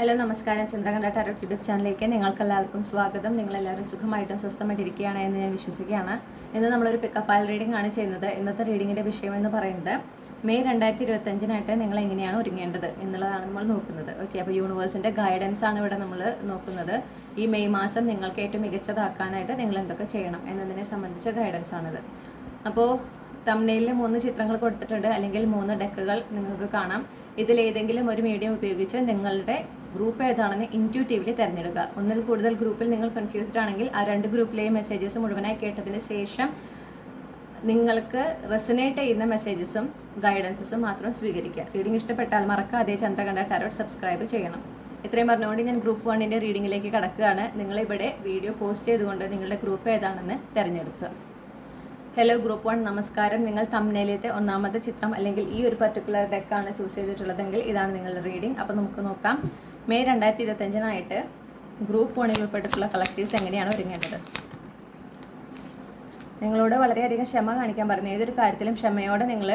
Hello നമസ്കാരം. Chandrakantha tarot YouTube ചാനലിലേക്ക് നിങ്ങൾക്ക് എല്ലാവർക്കും സ്വാഗതം. നിങ്ങളെല്ലാവരും സുഖമായിട്ടും സ്വസ്ഥമായിട്ടിരിക്കുകയാണ് എന്ന് ഞാൻ വിശ്വസിക്കുകയാണ്. ഇന്ന് നമ്മളൊരു പിക്കപ്പ് ആൽ റീഡിംഗ് ആണ് ചെയ്യുന്നത്. ഇന്നത്തെ റീഡിങ്ങിന്റെ വിഷയം എന്ന് പറയുന്നത് മെയ് രണ്ടായിരത്തി ഇരുപത്തഞ്ചിനായിട്ട് നിങ്ങൾ എങ്ങനെയാണ് ഒരുങ്ങേണ്ടത് എന്നുള്ളതാണ് നമ്മൾ നോക്കുന്നത്. ഓക്കെ അപ്പോൾ യൂണിവേഴ്സിന്റെ ഗൈഡൻസ് ആണ് ഇവിടെ നമ്മൾ നോക്കുന്നത്. ഈ മെയ് മാസം നിങ്ങൾക്ക് ഏറ്റവും മികച്ചതാക്കാനായിട്ട് നിങ്ങൾ എന്തൊക്കെ ചെയ്യണം എന്നതിനെ സംബന്ധിച്ച ഗൈഡൻസ് ആണിത്. അപ്പോൾ തമ്മിലെ മൂന്ന് ചിത്രങ്ങൾ കൊടുത്തിട്ടുണ്ട്. അല്ലെങ്കിൽ മൂന്ന് ഡെക്കുകൾ നിങ്ങൾക്ക് കാണാം. ഇതിലേതെങ്കിലും ഒരു മീഡിയം ഉപയോഗിച്ച് നിങ്ങളുടെ ഗ്രൂപ്പ് ഏതാണെന്ന് ഇന്റ്യൂട്ടീവ്ലി തിരഞ്ഞെടുക്കുക. ഒന്നിൽ കൂടുതൽ ഗ്രൂപ്പിൽ നിങ്ങൾ കൺഫ്യൂസ്ഡ് ആണെങ്കിൽ ആ രണ്ട് ഗ്രൂപ്പിലെയും മെസ്സേജസ് മുഴുവനായി കേട്ടതിന് ശേഷം നിങ്ങൾക്ക് റെസനേറ്റ് ചെയ്യുന്ന മെസ്സേജസും ഗൈഡൻസസും മാത്രം സ്വീകരിക്കുക. റീഡിംഗ് ഇഷ്ടപ്പെട്ടാൽ മറക്കാതെ ചന്ദ്രകണ്ഠ ടാരോട്ട് സബ്സ്ക്രൈബ് ചെയ്യണം. ഇത്രയും പറഞ്ഞുകൊണ്ട് ഞാൻ ഗ്രൂപ്പ് വണ്ണിന്റെ റീഡിങ്ങിലേക്ക് കടക്കുകയാണ്. നിങ്ങളിവിടെ വീഡിയോ പോസ്റ്റ് ചെയ്തുകൊണ്ട് നിങ്ങളുടെ ഗ്രൂപ്പ് ഏതാണെന്ന് തിരഞ്ഞെടുക്കുക. ഹലോ ഗ്രൂപ്പ് വൺ നമസ്കാരം. നിങ്ങൾ തമ്മിലത്തെ ഒന്നാമത്തെ ചിത്രം അല്ലെങ്കിൽ ഈ ഒരു പർട്ടിക്കുലർ ഡെക്കാണ് ചൂസ് ചെയ്തിട്ടുള്ളതെങ്കിൽ ഇതാണ് നിങ്ങളുടെ റീഡിംഗ് അപ്പോൾ നമുക്ക് നോക്കാം. മെയ് രണ്ടായിരത്തി ഇരുപത്തഞ്ചിനായിട്ട് ഗ്രൂപ്പ് വണ്ണിൽ ഉൾപ്പെട്ടിട്ടുള്ള കളക്റ്റീവ്സ് എങ്ങനെയാണ് ഒരുങ്ങേണ്ടത്? നിങ്ങളോട് വളരെയധികം ക്ഷമ കാണിക്കാൻ പറഞ്ഞു ഏതൊരു കാര്യത്തിലും ക്ഷമയോടെ നിങ്ങൾ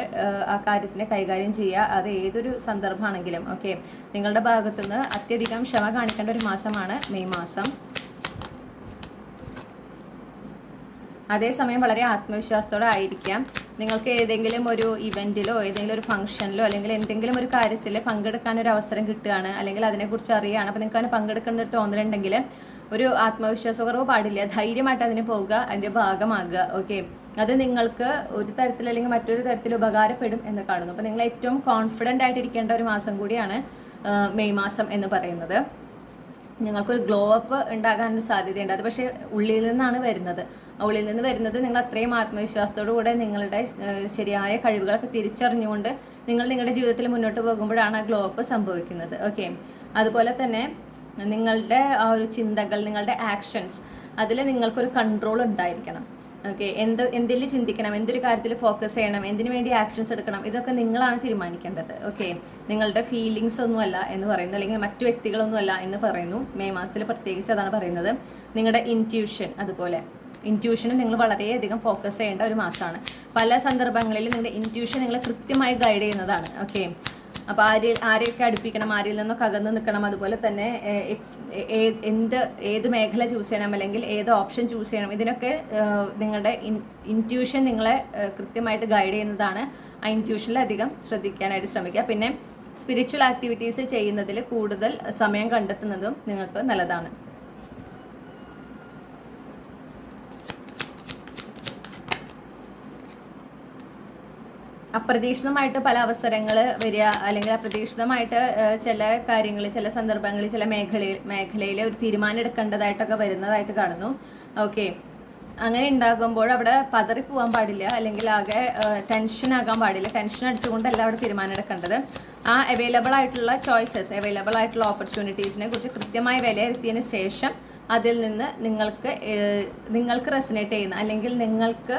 ആ കാര്യത്തിനെ കൈകാര്യം ചെയ്യുക. അത് ഏതൊരു സന്ദർഭമാണെങ്കിലും ഓക്കെ? നിങ്ങളുടെ ഭാഗത്തുനിന്ന് അത്യധികം ക്ഷമ കാണിക്കേണ്ട ഒരു മാസമാണ് മെയ് മാസം. അതേസമയം വളരെ ആത്മവിശ്വാസത്തോടെ ആയിരിക്കാം. നിങ്ങൾക്ക് ഏതെങ്കിലും ഒരു ഇവന്റിലോ ഏതെങ്കിലും ഒരു ഫംഗ്ഷനിലോ അല്ലെങ്കിൽ എന്തെങ്കിലും ഒരു കാര്യത്തിൽ പങ്കെടുക്കാൻ ഒരു അവസരം കിട്ടുകയാണ് അല്ലെങ്കിൽ അതിനെക്കുറിച്ച് അറിയുകയാണ് അപ്പോൾ നിങ്ങൾക്ക് അതിന് പങ്കെടുക്കുന്ന ഒരു തോന്നലുണ്ടെങ്കിൽ ഒരു ആത്മവിശ്വാസക്കുറവ് പാടില്ല. ധൈര്യമായിട്ട് അതിന് പോവുക അതിന്റെ ഭാഗമാകുക ഓക്കെ അത് നിങ്ങൾക്ക് ഒരു തരത്തിൽ അല്ലെങ്കിൽ മറ്റൊരു തരത്തിൽ ഉപകാരപ്പെടും എന്ന് കാണുന്നു. അപ്പോൾ നിങ്ങൾ ഏറ്റവും കോൺഫിഡന്റ് ആയിട്ടിരിക്കേണ്ട ഒരു മാസം കൂടിയാണ് മെയ് മാസം എന്ന് പറയുന്നത്. നിങ്ങൾക്കൊരു ഗ്ലോ അപ്പ് ഉണ്ടാകാനൊരു സാധ്യതയുണ്ട്. അത് പക്ഷേ ഉള്ളിൽ നിന്നാണ് വരുന്നത്. ഉള്ളിൽ നിന്ന് വരുന്നത് നിങ്ങൾ അത്രയും ആത്മവിശ്വാസത്തോടു കൂടെ നിങ്ങളുടെ ശരിയായ കഴിവുകളൊക്കെ തിരിച്ചറിഞ്ഞുകൊണ്ട് നിങ്ങൾ നിങ്ങളുടെ ജീവിതത്തിൽ മുന്നോട്ട് പോകുമ്പോഴാണ് ആ ഗ്ലോ അപ്പ് സംഭവിക്കുന്നത്. ഓക്കെ അതുപോലെ തന്നെ നിങ്ങളുടെ ആ ഒരു ചിന്തകൾ നിങ്ങളുടെ ആക്ഷൻസ് അതിൽ നിങ്ങൾക്കൊരു കൺട്രോൾ ഉണ്ടായിരിക്കണം. ഓക്കെ എന്ത് എന്തിൽ ചിന്തിക്കണം എന്തൊരു കാര്യത്തിൽ ഫോക്കസ് ചെയ്യണം എന്തിനു വേണ്ടി ആക്ഷൻസ് എടുക്കണം ഇതൊക്കെ നിങ്ങളാണ് തീരുമാനിക്കേണ്ടത്. ഓക്കെ നിങ്ങളുടെ ഫീലിങ്സ് ഒന്നുമല്ല എന്ന് പറയുന്നു അല്ലെങ്കിൽ മറ്റു വ്യക്തികളൊന്നുമല്ല എന്ന് പറയുന്നു. മെയ് മാസത്തിൽ പ്രത്യേകിച്ച് അതാണ് പറയുന്നത്. നിങ്ങളുടെ ഇന്റ്യൂഷൻ അതുപോലെ. ഇന്റ്യൂഷന് നിങ്ങൾ വളരെയധികം ഫോക്കസ് ചെയ്യേണ്ട ഒരു മാസമാണ്. പല സന്ദർഭങ്ങളിൽ നിങ്ങളുടെ ഇന്റ്യൂഷൻ നിങ്ങളെ കൃത്യമായി ഗൈഡ് ചെയ്യുന്നതാണ്. ഓക്കെ അപ്പോൾ ആര് ആരെയൊക്കെ അടുപ്പിക്കണം ആരിൽ നിന്നൊക്കെ അകന്ന് നിൽക്കണം അതുപോലെ തന്നെ എന്ത് ഏത് മേഖല ചൂസ് ചെയ്യണം അല്ലെങ്കിൽ ഏത് ഓപ്ഷൻ ചൂസ് ചെയ്യണം ഇതിനൊക്കെ നിങ്ങളുടെ ഇന്റ്യൂഷൻ നിങ്ങളെ കൃത്യമായിട്ട് ഗൈഡ് ചെയ്യുന്നതാണ്. ആ ഇന്റ്യൂഷനിൽ അധികം ശ്രദ്ധിക്കാനായിട്ട് ശ്രമിക്കുക. പിന്നെ സ്പിരിച്വൽ ആക്ടിവിറ്റീസ് ചെയ്യുന്നതിൽ കൂടുതൽ സമയം കണ്ടെത്തുന്നതും നിങ്ങൾക്ക് നല്ലതാണ്. അപ്രതീക്ഷിതമായിട്ട് പല അവസരങ്ങൾ വരിക അല്ലെങ്കിൽ അപ്രതീക്ഷിതമായിട്ട് ചില കാര്യങ്ങൾ ചില സന്ദർഭങ്ങളിൽ ചില മേഖലയിൽ മേഖലയിൽ ഒരു തീരുമാനം എടുക്കേണ്ടതായിട്ടൊക്കെ വരുന്നതായിട്ട് കാണുന്നു. ഓക്കെ. അങ്ങനെ ഉണ്ടാകുമ്പോൾ അവിടെ പതറി പോകാൻ പാടില്ല അല്ലെങ്കിൽ ആകെ ടെൻഷൻ ആകാൻ പാടില്ല. ടെൻഷൻ അടിച്ചുകൊണ്ടല്ല അവിടെ തീരുമാനം എടുക്കേണ്ടത് ആ അവൈലബിൾ ആയിട്ടുള്ള ചോയ്സസ് അവൈലബിൾ ആയിട്ടുള്ള ഓപ്പർച്യൂണിറ്റീസിനെ കുറിച്ച് കൃത്യമായി വിലയിരുത്തിയതിന് ശേഷം അതിൽ നിന്ന് നിങ്ങൾക്ക് നിങ്ങൾക്ക് റെസിനേറ്റ് ചെയ്യുന്ന അല്ലെങ്കിൽ നിങ്ങൾക്ക്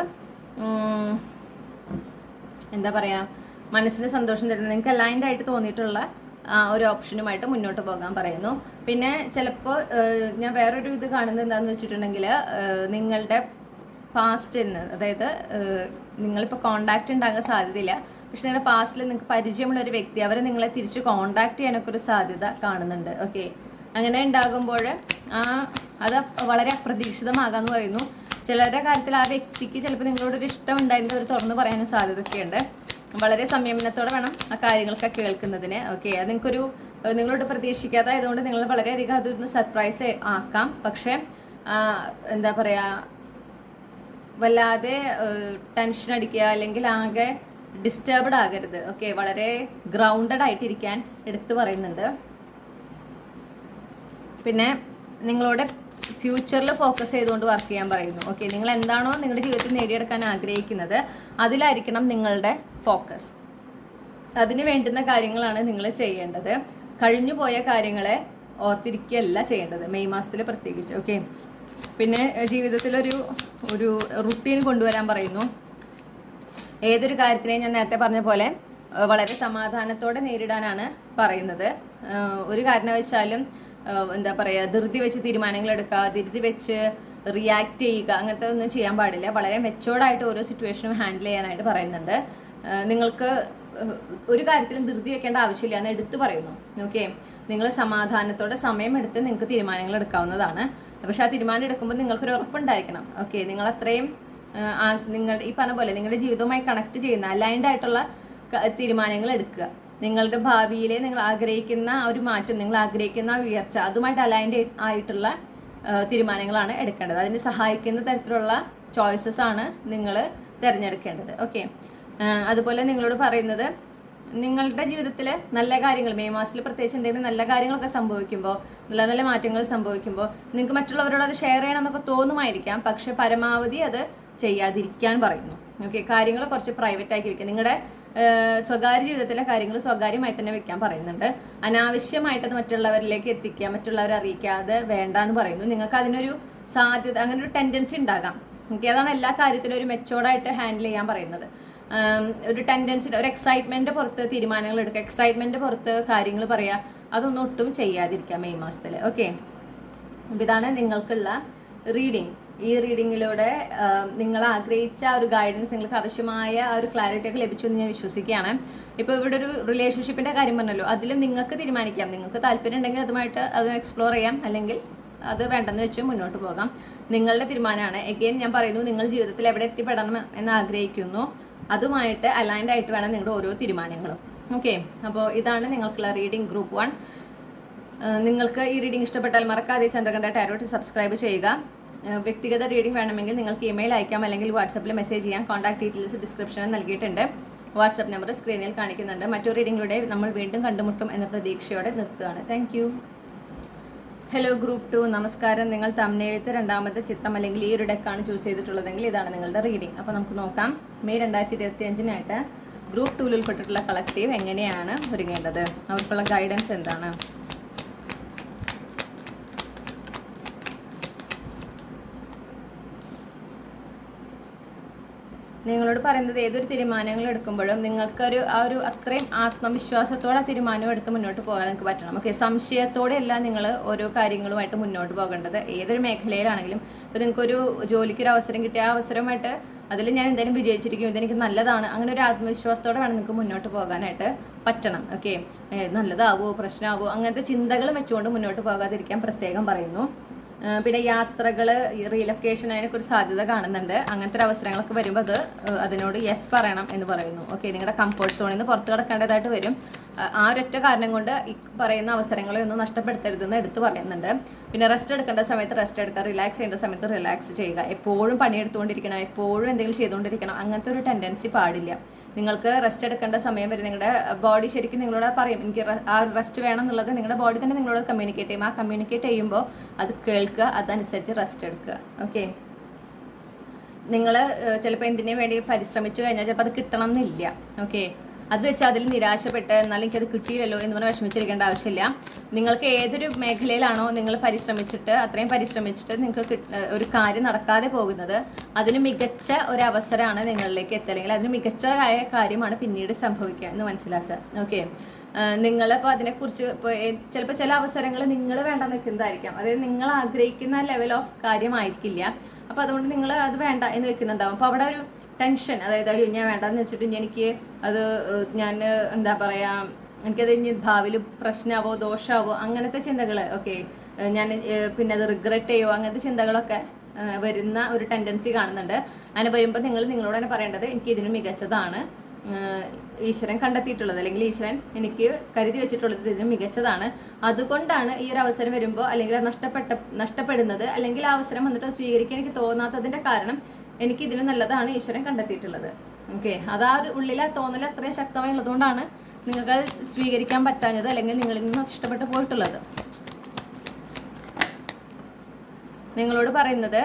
എന്താ പറയുക മനസ്സിന് സന്തോഷം തരുന്ന നിങ്ങൾക്ക് അലൈൻഡ് ആയിട്ട് തോന്നിയിട്ടുള്ള ഒരു ഓപ്ഷനുമായിട്ട് മുന്നോട്ട് പോകാൻ പറയുന്നു. പിന്നെ ചിലപ്പോൾ ഞാൻ വേറൊരു ഇത് കാണുന്നത് എന്താണെന്ന് വെച്ചിട്ടുണ്ടെങ്കിൽ നിങ്ങളുടെ പാസ്റ്റിൽ നിന്ന് അതായത് നിങ്ങളിപ്പോൾ കോണ്ടാക്റ്റ് ഉണ്ടാകാൻ സാധ്യതയില്ല. പക്ഷെ നിങ്ങളുടെ പാസ്റ്റിൽ നിങ്ങൾക്ക് പരിചയമുള്ള ഒരു വ്യക്തി അവരെ നിങ്ങളെ തിരിച്ച് കോണ്ടാക്ട് ചെയ്യാനൊക്കെ ഒരു സാധ്യത കാണുന്നുണ്ട്. ഓക്കെ അങ്ങനെ ഉണ്ടാകുമ്പോൾ ആ അത് വളരെ അപ്രതീക്ഷിതമാകാന്ന് പറയുന്നു. ചിലരുടെ കാര്യത്തിൽ ആ വ്യക്തിക്ക് ചിലപ്പോൾ നിങ്ങളോടൊരു ഇഷ്ടം ഉണ്ടായിരുന്നു അവർ തുറന്നു പറയാനും സാധ്യതയൊക്കെയുണ്ട്. വളരെ സംയമനത്തോടെ വേണം ആ കാര്യങ്ങളൊക്കെ കേൾക്കുന്നതിന്. ഓക്കെ അത് നിങ്ങൾക്കൊരു നിങ്ങളോട് പ്രതീക്ഷിക്കാതെ ആയതുകൊണ്ട് നിങ്ങൾ വളരെയധികം അതൊന്ന് സർപ്രൈസ് ആക്കാം. പക്ഷേ എന്താ പറയുക വല്ലാതെ ടെൻഷൻ അടിക്കുക അല്ലെങ്കിൽ ആകെ ഡിസ്റ്റർബ്ഡ് ആകരുത്. ഓക്കെ വളരെ ഗ്രൗണ്ടഡ് ആയിട്ടിരിക്കാൻ എടുത്തു പറയുന്നുണ്ട്. പിന്നെ നിങ്ങളുടെ ഫ്യൂച്ചറിൽ ഫോക്കസ് ചെയ്തുകൊണ്ട് വർക്ക് ചെയ്യാൻ പറയുന്നു. ഓക്കെ നിങ്ങൾ എന്താണോ നിങ്ങളുടെ ജീവിതത്തിൽ നേടിയെടുക്കാൻ ആഗ്രഹിക്കുന്നത് അതിലായിരിക്കണം നിങ്ങളുടെ ഫോക്കസ് അതിന് വേണ്ടുന്ന കാര്യങ്ങളാണ് നിങ്ങൾ ചെയ്യേണ്ടത്. കഴിഞ്ഞു പോയ കാര്യങ്ങളെ ഓർത്തിരിക്കുകയല്ല ചെയ്യേണ്ടത് മെയ് മാസത്തിൽ പ്രത്യേകിച്ച്. ഓക്കെ പിന്നെ ജീവിതത്തിലൊരു ഒരു റുട്ടീൻ കൊണ്ടുവരാൻ പറയുന്നു. ഏതൊരു കാര്യത്തിനെയും ഞാൻ നേരത്തെ പറഞ്ഞ പോലെ വളരെ സമാധാനത്തോടെ നേരിടാനാണ് പറയുന്നത്. ഒരു കാരണവശാലും എന്താ പറയുക ധൃതി വെച്ച് തീരുമാനങ്ങൾ എടുക്കുക ധൃതി വെച്ച് റിയാക്ട് ചെയ്യുക അങ്ങനത്തെ ഒന്നും ചെയ്യാൻ പാടില്ല. വളരെ മെച്ചോർഡായിട്ട് ഓരോ സിറ്റുവേഷനും ഹാൻഡിൽ ചെയ്യാനായിട്ട് പറയുന്നുണ്ട്. നിങ്ങൾക്ക് ഒരു കാര്യത്തിലും ധൃതി വെക്കേണ്ട ആവശ്യമില്ല എന്ന് എടുത്തു പറയുന്നു. ഓക്കെ നിങ്ങൾ സമാധാനത്തോടെ സമയമെടുത്ത് നിങ്ങൾക്ക് തീരുമാനങ്ങൾ എടുക്കാവുന്നതാണ്. പക്ഷെ ആ തീരുമാനം എടുക്കുമ്പോൾ നിങ്ങൾക്കൊരു ഉറപ്പുണ്ടായിരിക്കണം. ഓക്കെ നിങ്ങൾ അത്രയും നിങ്ങൾ ഈ പറഞ്ഞ പോലെ നിങ്ങളുടെ ജീവിതവുമായി കണക്ട് ചെയ്യുന്ന അലൈൻഡ് ആയിട്ടുള്ള തീരുമാനങ്ങൾ എടുക്കുക. നിങ്ങളുടെ ഭാവിയിലെ നിങ്ങൾ ആഗ്രഹിക്കുന്ന ഒരു മാറ്റം നിങ്ങൾ ആഗ്രഹിക്കുന്ന ഉയർച്ച അതുമായിട്ട് അലൈൻഡ് ആയിട്ടുള്ള തീരുമാനങ്ങളാണ് എടുക്കേണ്ടത്. അതിനെ സഹായിക്കുന്ന തരത്തിലുള്ള ചോയ്സസ് ആണ് നിങ്ങൾ തിരഞ്ഞെടുക്കേണ്ടത്. ഓക്കെ അതുപോലെ നിങ്ങളോട് പറയുന്നത് നിങ്ങളുടെ ജീവിതത്തിൽ നല്ല കാര്യങ്ങൾ മെയ് മാസത്തിൽ പ്രത്യേകിച്ച് എന്തെങ്കിലും നല്ല കാര്യങ്ങളൊക്കെ സംഭവിക്കുമ്പോൾ നല്ല നല്ല മാറ്റങ്ങൾ സംഭവിക്കുമ്പോൾ നിങ്ങൾക്ക് മറ്റുള്ളവരോട് അത് ഷെയർ ചെയ്യണം എന്നൊക്കെ തോന്നുമായിരിക്കാം. പക്ഷെ പരമാവധി അത് ചെയ്യാതിരിക്കാൻ പറയുന്നു. ഓക്കെ കാര്യങ്ങൾ കുറച്ച് പ്രൈവറ്റ് ആക്കി വെക്കുക. നിങ്ങളുടെ സ്വകാര്യ ജീവിതത്തിലെ കാര്യങ്ങൾ സ്വകാര്യമായി തന്നെ വെക്കാൻ പറയുന്നുണ്ട്. അനാവശ്യമായിട്ടത് മറ്റുള്ളവരിലേക്ക് എത്തിക്കുക മറ്റുള്ളവരെ അറിയിക്കാതെ വേണ്ട എന്ന് പറയുന്നു. നിങ്ങൾക്ക് അതിനൊരു സാധ്യത അങ്ങനെ ഒരു ടെൻഡൻസി ഉണ്ടാകാം. എനിക്ക് അതാണ് എല്ലാ കാര്യത്തിലും ഒരു മെച്ചോർഡായിട്ട് ഹാൻഡിൽ ചെയ്യാൻ പറയുന്നത്. ഒരു ടെൻഡൻസി ഒരു എക്സൈറ്റ്മെന്റ് പുറത്ത് തീരുമാനങ്ങൾ എടുക്കുക എക്സൈറ്റ്മെന്റ് പുറത്ത് കാര്യങ്ങൾ പറയുക അതൊന്നും ഒട്ടും ചെയ്യാതിരിക്കുക മെയ് മാസത്തിൽ ഓക്കെ ഇതാണ് നിങ്ങൾക്കുള്ള റീഡിങ് ഈ റീഡിങ്ങിലൂടെ നിങ്ങൾ ആഗ്രഹിച്ച ആ ഒരു ഗൈഡൻസ് നിങ്ങൾക്ക് ആവശ്യമായ ആ ഒരു ക്ലാരിറ്റി ഒക്കെ ലഭിച്ചു എന്ന് ഞാൻ വിശ്വസിക്കുകയാണ്. ഇപ്പോൾ ഇവിടെ ഒരു റിലേഷൻഷിപ്പിന്റെ കാര്യം പറഞ്ഞല്ലോ. അതിലും നിങ്ങൾക്ക് തീരുമാനിക്കാം. നിങ്ങൾക്ക് താല്പര്യം ഉണ്ടെങ്കിൽ അതുമായിട്ട് അത് എക്സ്പ്ലോർ ചെയ്യാം. അല്ലെങ്കിൽ അത് വേണ്ടെന്ന് വെച്ച് മുന്നോട്ട് പോകാം. നിങ്ങളുടെ തീരുമാനമാണ്. എഗെയിൻ ഞാൻ പറയുന്നു നിങ്ങൾ ജീവിതത്തിൽ എവിടെ എത്തിപ്പെടണം എന്ന് ആഗ്രഹിക്കുന്നു. അതുമായിട്ട് അലൈൻഡ് ആയിട്ട് വേണം നിങ്ങളുടെ ഓരോ തീരുമാനങ്ങളും. ഓക്കെ അപ്പോൾ ഇതാണ് നിങ്ങൾക്കുള്ള റീഡിംഗ് ഗ്രൂപ്പ് വൺ നിങ്ങൾക്ക് ഈ റീഡിംഗ് ഇഷ്ടപ്പെട്ടാൽ മറക്കാതെ ചന്ദ്രകണ്ഠ ടാരോട്ട് സബ്സ്ക്രൈബ് ചെയ്യുക. വ്യക്തിഗത റീഡിംഗ് വേണമെങ്കിൽ നിങ്ങൾക്ക് ഇമെയിൽ അയക്കാം അല്ലെങ്കിൽ വാട്സപ്പിൽ മെസ്സേജ് ചെയ്യാം. കോൺടാക്ട് ഡീറ്റെയിൽസ് ഡിസ്ക്രിപ്ഷനിൽ നൽകിയിട്ടുണ്ട്. വാട്സപ്പ് നമ്പർ സ്ക്രീനിൽ കാണിക്കുന്നുണ്ട്. മറ്റു റീഡിംഗിലൂടെ നമ്മൾ വീണ്ടും കണ്ടുമുട്ടും എന്ന പ്രതീക്ഷയോടെ നിർത്തുകയാണ്. താങ്ക് ഹലോ ഗ്രൂപ്പ് ടു നമസ്കാരം. നിങ്ങൾ തമിഴ്ത്ത് രണ്ടാമത്തെ ചിത്രം അല്ലെങ്കിൽ ഈ ഒരു ഡെക്കാണ് ചൂസ് ചെയ്തിട്ടുള്ളതെങ്കിൽ ഇതാണ് നിങ്ങളുടെ റീഡിംഗ് അപ്പോൾ നമുക്ക് നോക്കാം. മെയ് രണ്ടായിരത്തി ഇരുപത്തി അഞ്ചിനായിട്ട് ഗ്രൂപ്പ് ടൂവിൽ ഉൾപ്പെട്ടിട്ടുള്ള കളക്റ്റീവ് എങ്ങനെയാണ് ഒരുങ്ങേണ്ടത്? അവർക്കുള്ള ഗൈഡൻസ് എന്താണ്? നിങ്ങളോട് പറയുന്നത് ഏതൊരു തീരുമാനങ്ങൾ എടുക്കുമ്പോഴും നിങ്ങൾക്കൊരു ആ ഒരു അത്രയും ആത്മവിശ്വാസത്തോടെ ആ തീരുമാനം എടുത്ത് മുന്നോട്ട് പോകാൻ നിങ്ങൾക്ക് പറ്റണം. ഓക്കെ സംശയത്തോടെയല്ല നിങ്ങൾ ഓരോ കാര്യങ്ങളുമായിട്ട് മുന്നോട്ട് പോകേണ്ടത്. ഏതൊരു മേഖലയിലാണെങ്കിലും ഇപ്പോൾ നിങ്ങൾക്കൊരു ജോലിക്കൊരു അവസരം കിട്ടിയ ആ അവസരമായിട്ട് അതിൽ ഞാൻ എന്തായാലും വിജയിച്ചിരിക്കും. ഇതെനിക്ക് നല്ലതാണ്. അങ്ങനെ ഒരു ആത്മവിശ്വാസത്തോടെ വേണം നിങ്ങൾക്ക് മുന്നോട്ട് പോകാനായിട്ട് പറ്റണം. ഓക്കെ നല്ലതാവോ? പ്രശ്നമാവോ? അങ്ങനത്തെ ചിന്തകൾ വെച്ചുകൊണ്ട് മുന്നോട്ട് പോകാതിരിക്കാൻ പ്രത്യേകം പറയുന്നു. പിന്നെ യാത്രകൾ റീലൊക്കേഷൻ അതിനൊക്കെ സാധ്യത കാണുന്നുണ്ട്. അങ്ങനത്തെ ഒരു അവസരങ്ങളൊക്കെ വരുമ്പോൾ അത് അതിനോട് യെസ് പറയണം എന്ന് പറയുന്നു. ഓക്കെ നിങ്ങളുടെ കംഫർട്ട് സോണിൽ നിന്ന് പുറത്ത് കിടക്കേണ്ടതായിട്ട് വരും. ആ, ആ ഒരൊറ്റ കാരണം കൊണ്ട് ഈ പറയുന്ന അവസരങ്ങളെ ഒന്നും നഷ്ടപ്പെടുത്തരുതെന്ന് എടുത്ത് പറയുന്നുണ്ട്. പിന്നെ റെസ്റ്റ് എടുക്കേണ്ട സമയത്ത് റെസ്റ്റ് എടുക്കുക റിലാക്സ് ചെയ്യേണ്ട സമയത്ത് റിലാക്സ് ചെയ്യുക. എപ്പോഴും പണിയെടുത്തുകൊണ്ടിരിക്കണം എപ്പോഴും എന്തെങ്കിലും ചെയ്തുകൊണ്ടിരിക്കണം. അങ്ങനത്തെ ഒരു ടെൻഡൻസി പാടില്ല. നിങ്ങൾക്ക് റെസ്റ്റ് എടുക്കേണ്ട സമയം വരെ നിങ്ങളുടെ ബോഡി ശരിക്കും നിങ്ങളോട് പറയും എനിക്ക് ആ റെസ്റ്റ് വേണം എന്നുള്ളത് നിങ്ങളുടെ ബോഡി തന്നെ നിങ്ങളോട് കമ്മ്യൂണിക്കേറ്റ് ചെയ്യും. ആ കമ്മ്യൂണിക്കേറ്റ് ചെയ്യുമ്പോൾ അത് കേൾക്കുക അതനുസരിച്ച് റെസ്റ്റ് എടുക്കുക. ഓക്കെ നിങ്ങൾ ചിലപ്പോൾ എന്തിനു വേണ്ടി പരിശ്രമിച്ചു കഴിഞ്ഞാൽ ചിലപ്പോൾ അത് കിട്ടണം എന്നില്ല. ഓക്കെ അത് വെച്ച് അതിൽ നിരാശപ്പെട്ട് എന്നാലും എനിക്കത് കിട്ടിയില്ലല്ലോ എന്ന് പറഞ്ഞ് വിഷമിച്ചിരിക്കേണ്ട ആവശ്യമില്ല. നിങ്ങൾക്ക് ഏതൊരു മേഖലയിലാണോ നിങ്ങൾ പരിശ്രമിച്ചിട്ട് അത്രയും പരിശ്രമിച്ചിട്ട് നിങ്ങൾക്ക് ഒരു കാര്യം നടക്കാതെ പോകുന്നത് അതിന് മികച്ച ഒരു അവസരമാണ് നിങ്ങളിലേക്ക് എത്തുക. അല്ലെങ്കിൽ അതിന് മികച്ചതായ കാര്യമാണ് പിന്നീട് സംഭവിക്കുക എന്ന് മനസ്സിലാക്കുക. ഓക്കെ? നിങ്ങളിപ്പോൾ അതിനെക്കുറിച്ച് ഇപ്പോൾ ചിലപ്പോൾ ചില അവസരങ്ങൾ നിങ്ങൾ വേണ്ടെന്ന് വെക്കുന്നതായിരിക്കാം. അതായത് നിങ്ങൾ ആഗ്രഹിക്കുന്ന ലെവൽ ഓഫ് കാര്യമായിരിക്കില്ല. അപ്പോൾ അതുകൊണ്ട് നിങ്ങൾ അത് വേണ്ട എന്ന് വെക്കുന്നുണ്ടാവും. അപ്പോൾ അവിടെ ഒരു ടെൻഷൻ അതായത് അയ്യോ ഞാൻ വേണ്ടെന്ന് വെച്ചിട്ട് എനിക്ക് അത് ഞാൻ എന്താ പറയുക എനിക്കത് ഇനി ഭാവിയിൽ പ്രശ്നമാവോ ദോഷമാവോ അങ്ങനത്തെ ചിന്തകൾ ഓക്കെ ഞാൻ പിന്നെ അത് റിഗ്രറ്റ് ചെയ്യോ അങ്ങനത്തെ ചിന്തകളൊക്കെ വരുന്ന ഒരു ടെൻഡൻസി കാണുന്നുണ്ട്. അങ്ങനെ വരുമ്പോൾ നിങ്ങൾ നിങ്ങളോട് തന്നെ പറയേണ്ടത് എനിക്ക് ഇതിന് മികച്ചതാണ്. ഈശ്വരൻ കണ്ടെത്തിയിട്ടുള്ളത് അല്ലെങ്കിൽ ഈശ്വരൻ എനിക്ക് കരുതി വെച്ചിട്ടുള്ളത് ഇതിന് മികച്ചതാണ്. അതുകൊണ്ടാണ് ഈ ഒരു അവസരം വരുമ്പോൾ അല്ലെങ്കിൽ നഷ്ടപ്പെട്ട നഷ്ടപ്പെടുന്നത് അല്ലെങ്കിൽ ആ അവസരം വന്നിട്ട് സ്വീകരിക്കാൻ എനിക്ക് തോന്നാത്തതിന്റെ കാരണം എനിക്ക് ഇതിന് നല്ലതാണ് ഈശ്വരൻ കണ്ടെത്തിയിട്ടുള്ളത്. ഓക്കെ അത് ആ ഒരു ഉള്ളിലെ തോന്നൽ അത്രയും ശക്തമായി ഉള്ളതുകൊണ്ടാണ് നിങ്ങൾക്ക് സ്വീകരിക്കാൻ പറ്റാഞ്ഞത് അല്ലെങ്കിൽ നിങ്ങളിൽ നിന്ന് നഷ്ടപ്പെട്ടു പോയിട്ടുള്ളത്. നിങ്ങളോട് പറയുന്നത്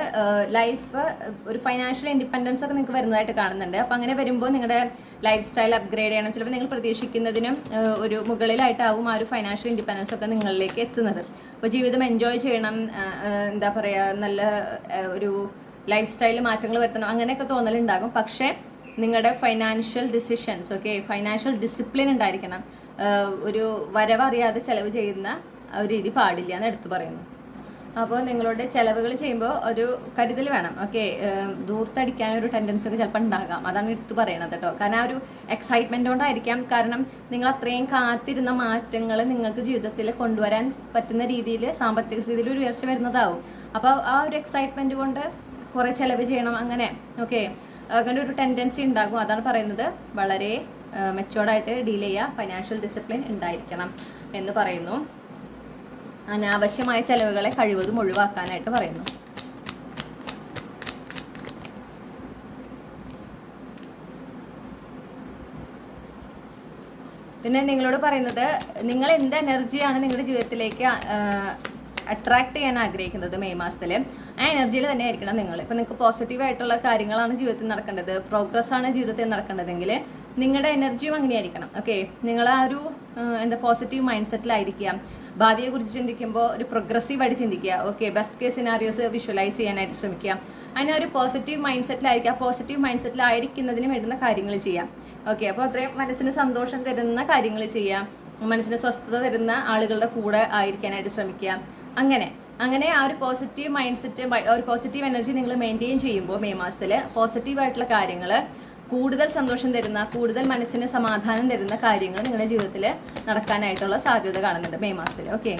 ലൈഫ് ഒരു ഫൈനാൻഷ്യൽ ഇൻഡിപെൻഡൻസ് ഒക്കെ നിങ്ങൾക്ക് വരുന്നതായിട്ട് കാണുന്നുണ്ട്. അപ്പൊ അങ്ങനെ വരുമ്പോൾ നിങ്ങളുടെ ലൈഫ് സ്റ്റൈൽ അപ്ഗ്രേഡ് ചെയ്യണം. ചിലപ്പോൾ നിങ്ങൾ പ്രതീക്ഷിക്കുന്നതിനും ഒരു മുകളിലായിട്ടാവും ആ ഒരു ഫൈനാൻഷ്യൽ ഇൻഡിപെൻഡൻസ് ഒക്കെ നിങ്ങളിലേക്ക് എത്തുന്നത്. അപ്പോൾ ജീവിതം എൻജോയ് ചെയ്യണം എന്താ പറയുക നല്ല ഒരു ലൈഫ് സ്റ്റൈൽ മാറ്റങ്ങൾ വരുത്തണം. അങ്ങനെയൊക്കെ തോന്നലുണ്ടാകും. പക്ഷേ നിങ്ങളുടെ financial decisions okay financial discipline ഉണ്ടായിരിക്കണം. ഒരു വരവറിയാതെ ചെലവ് ചെയ്യുന്ന ഒരു രീതി പാടില്ല എന്ന് എടുത്തു പറയുന്നു. അപ്പോൾ നിങ്ങളുടെ ചിലവുകൾ ചെയ്യുമ്പോൾ ഒരു കരുതൽ വേണം. ഓക്കെ ദൂർത്തടിക്കാൻ ഒരു ടെൻഡൻസി ഒക്കെ ചിലപ്പോൾ ഉണ്ടാകാം. അതാണ് എടുത്തു പറയണത് കേട്ടോ കാരണം ആ ഒരു എക്സൈറ്റ്മെന്റ് കൊണ്ടായിരിക്കാം. കാരണം നിങ്ങൾ അത്രയും കാത്തിരുന്ന മാറ്റങ്ങൾ നിങ്ങൾക്ക് ജീവിതത്തിൽ കൊണ്ടുവരാൻ പറ്റുന്ന രീതിയിൽ സാമ്പത്തിക സ്ഥിതിയിൽ ഒരു ഉയർച്ച വരുന്നതാവും. അപ്പോൾ ആ ഒരു എക്സൈറ്റ്മെന്റ് കൊണ്ട് കുറേ ചിലവ് ചെയ്യണം അങ്ങനെ. ഓക്കെ അങ്ങനെ ഒരു ടെൻഡൻസി ഉണ്ടാകും. അതാണ് പറയുന്നത്. വളരെ മെച്ചോർഡായിട്ട് ഡീൽ ചെയ്യുക. ഫൈനാൻഷ്യൽ ഡിസിപ്ലിൻ ഉണ്ടായിരിക്കണം എന്ന് പറയുന്നു. അനാവശ്യമായ ചെലവുകളെ കഴിവതും ഒഴിവാക്കാനായിട്ട് പറയുന്നു. പിന്നെ നിങ്ങളോട് പറയുന്നത് നിങ്ങൾ എന്ത് എനർജിയാണ് നിങ്ങളുടെ ജീവിതത്തിലേക്ക് അട്രാക്ട് ചെയ്യാൻ ആഗ്രഹിക്കുന്നത് മെയ് മാസത്തിൽ ആ എനർജിയിൽ തന്നെ ആയിരിക്കണം നിങ്ങൾ. ഇപ്പം നിങ്ങൾക്ക് പോസിറ്റീവ് ആയിട്ടുള്ള കാര്യങ്ങളാണ് ജീവിതത്തിൽ നടക്കേണ്ടത്. പ്രോഗ്രസ് ആണ് ജീവിതത്തിൽ നടക്കേണ്ടതെങ്കിൽ നിങ്ങളുടെ എനർജിയും അങ്ങനെയായിരിക്കണം. ഓക്കെ നിങ്ങൾ ആ ഒരു എന്താ പോസിറ്റീവ് മൈൻഡ് സെറ്റിലായിരിക്കുക ഭാവിയെ കുറിച്ച് ചിന്തിക്കുമ്പോൾ ഒരു പ്രോഗ്രസീവ് ആയിട്ട് ചിന്തിക്കുക. Okay best case scenarios visualise ചെയ്യാനായിട്ട് ശ്രമിക്കുക. അതിനെ ഒരു പോസിറ്റീവ് മൈൻഡ് സെറ്റിലായിരിക്കുക പോസിറ്റീവ് മൈൻഡ് സെറ്റിലായിരിക്കുന്നതിന് വേണ്ടുന്ന കാര്യങ്ങൾ ചെയ്യാം ഓക്കെ അപ്പോൾ അത്രയും മനസ്സിന് സന്തോഷം തരുന്ന കാര്യങ്ങൾ ചെയ്യാം മനസ്സിന് സ്വസ്ഥത തരുന്ന ആളുകളുടെ കൂടെ ആയിരിക്കാനായിട്ട് ശ്രമിക്കുക. അങ്ങനെ അങ്ങനെ ആ ഒരു പോസിറ്റീവ് മൈൻഡ് സെറ്റ് ഒരു പോസിറ്റീവ് എനർജി നിങ്ങൾ മെയിന്റെയിൻ ചെയ്യുമ്പോൾ മെയ് മാസത്തിൽ പോസിറ്റീവ് ആയിട്ടുള്ള കാര്യങ്ങൾ കൂടുതൽ സന്തോഷം തരുന്ന കൂടുതൽ മനസ്സിന് സമാധാനം തരുന്ന കാര്യങ്ങൾ നിങ്ങളുടെ ജീവിതത്തിൽ നടക്കാനായിട്ടുള്ള സാധ്യത കാണുന്നുണ്ട് മെയ് മാസത്തിൽ. ഓക്കെ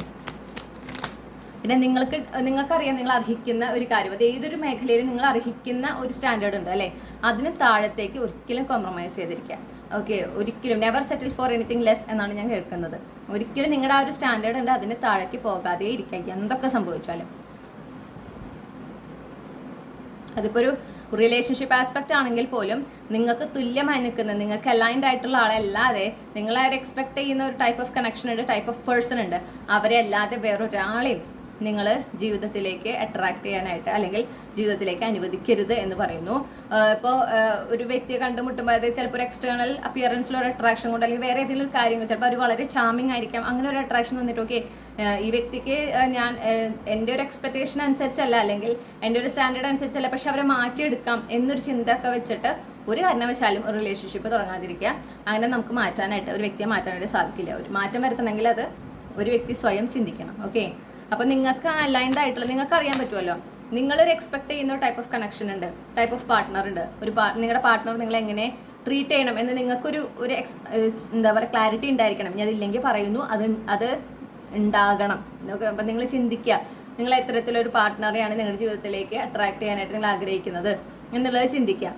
പിന്നെ നിങ്ങൾക്ക് നിങ്ങൾക്കറിയാം നിങ്ങൾ അർഹിക്കുന്ന ഒരു കാര്യം. അത് ഏതൊരു മേഖലയിലും നിങ്ങൾ അർഹിക്കുന്ന ഒരു സ്റ്റാൻഡേർഡ് ഉണ്ട് അല്ലേ? അതിന് താഴത്തേക്ക് ഒരിക്കലും കോംപ്രമൈസ് ചെയ്തിരിക്കുക. ഓക്കെ ഒരിക്കലും never settle for anything less എന്നാണ് ഞാൻ കേൾക്കുന്നത്. ഒരിക്കലും നിങ്ങളുടെ ആ ഒരു സ്റ്റാൻഡേർഡ് ഉണ്ട് അതിന് താഴേക്ക് പോകാതെ ഇരിക്കുക. എന്തൊക്കെ സംഭവിച്ചാലും. അതിപ്പോൾ ഒരു റിലേഷൻഷിപ്പ് ആസ്പെക്റ്റ് ആണെങ്കിൽ പോലും നിങ്ങൾക്ക് തുല്യമായി നിൽക്കുന്ന നിങ്ങൾക്ക് അലൈൻഡ് ആയിട്ടുള്ള ആളല്ലാതെ അവർ എക്സ്പെക്ട് ചെയ്യുന്ന ഒരു ടൈപ്പ് ഓഫ് കണക്ഷൻ ഉണ്ട് ടൈപ്പ് ഓഫ് പേഴ്സൺ ഉണ്ട്. അവരെ അല്ലാതെ വേറൊരാളെയും നിങ്ങൾ ജീവിതത്തിലേക്ക് അട്രാക്ട് ചെയ്യാനായിട്ട് അല്ലെങ്കിൽ ജീവിതത്തിലേക്ക് അനുവദിക്കരുത് എന്ന് പറയുന്നു. ഇപ്പോൾ ഒരു വ്യക്തിയെ കണ്ടുമുട്ടുമ്പോൾ അതായത് ചിലപ്പോൾ ഒരു എക്സ്റ്റേണൽ അപ്പിയറൻസിലൊരു അട്രാക്ഷൻ കൊണ്ട് അല്ലെങ്കിൽ വേറെ ഏതെങ്കിലും കാര്യങ്ങൾ ചിലപ്പോൾ അവർ വളരെ ചാമിങ് ആയിരിക്കാം അങ്ങനെ ഒരു അട്രാക്ഷൻ വന്നിട്ട് ഓക്കെ ഈ വ്യക്തിക്ക് ഞാൻ എന്റെ ഒരു എക്സ്പെക്ടേഷൻ അനുസരിച്ചല്ല അല്ലെങ്കിൽ എന്റെ ഒരു സ്റ്റാൻഡേർഡ് അനുസരിച്ചല്ല പക്ഷെ അവരെ മാറ്റിയെടുക്കാം എന്നൊരു ചിന്ത ഒക്കെ വെച്ചിട്ട് ഒരു കാരണവശാലും ഒരു റിലേഷൻഷിപ്പ് തുടങ്ങാതിരിക്കുക. അങ്ങനെ നമുക്ക് മാറ്റാനായിട്ട് ഒരു വ്യക്തിയെ മാറ്റാനായിട്ട് സാധിക്കില്ല. ഒരു മാറ്റം വരുത്തണമെങ്കിൽ അത് ഒരു വ്യക്തി സ്വയം ചിന്തിക്കണം. ഓക്കെ അപ്പോൾ നിങ്ങൾക്ക് അലൈൻഡ് ആയിട്ടുള്ള നിങ്ങൾക്ക് അറിയാൻ പറ്റുമല്ലോ നിങ്ങളൊരു എക്സ്പെക്ട് ചെയ്യുന്ന ടൈപ്പ് ഓഫ് കണക്ഷൻ ഉണ്ട് ടൈപ്പ് ഓഫ് പാർട്ട്ണർ ഉണ്ട്. ഒരു നിങ്ങളുടെ പാർട്ട്ണർ നിങ്ങൾ എങ്ങനെ ട്രീറ്റ് ചെയ്യണം എന്ന് നിങ്ങൾക്കൊരു ഒരു എക്സ് എന്താ പറയുക ക്ലാരിറ്റി ഉണ്ടായിരിക്കണം. ഞാൻ അതില്ലെങ്കിൽ പറയുന്നു അത് അത് ഉണ്ടാകണം. എന്നൊക്കെ അപ്പം നിങ്ങൾ ചിന്തിക്കുക. നിങ്ങൾ എത്തരത്തിലൊരു പാർട്ട്ണറെയാണ് നിങ്ങളുടെ ജീവിതത്തിലേക്ക് അട്രാക്ട് ചെയ്യാനായിട്ട് നിങ്ങൾ ആഗ്രഹിക്കുന്നത് എന്നുള്ളത് ചിന്തിക്കുക.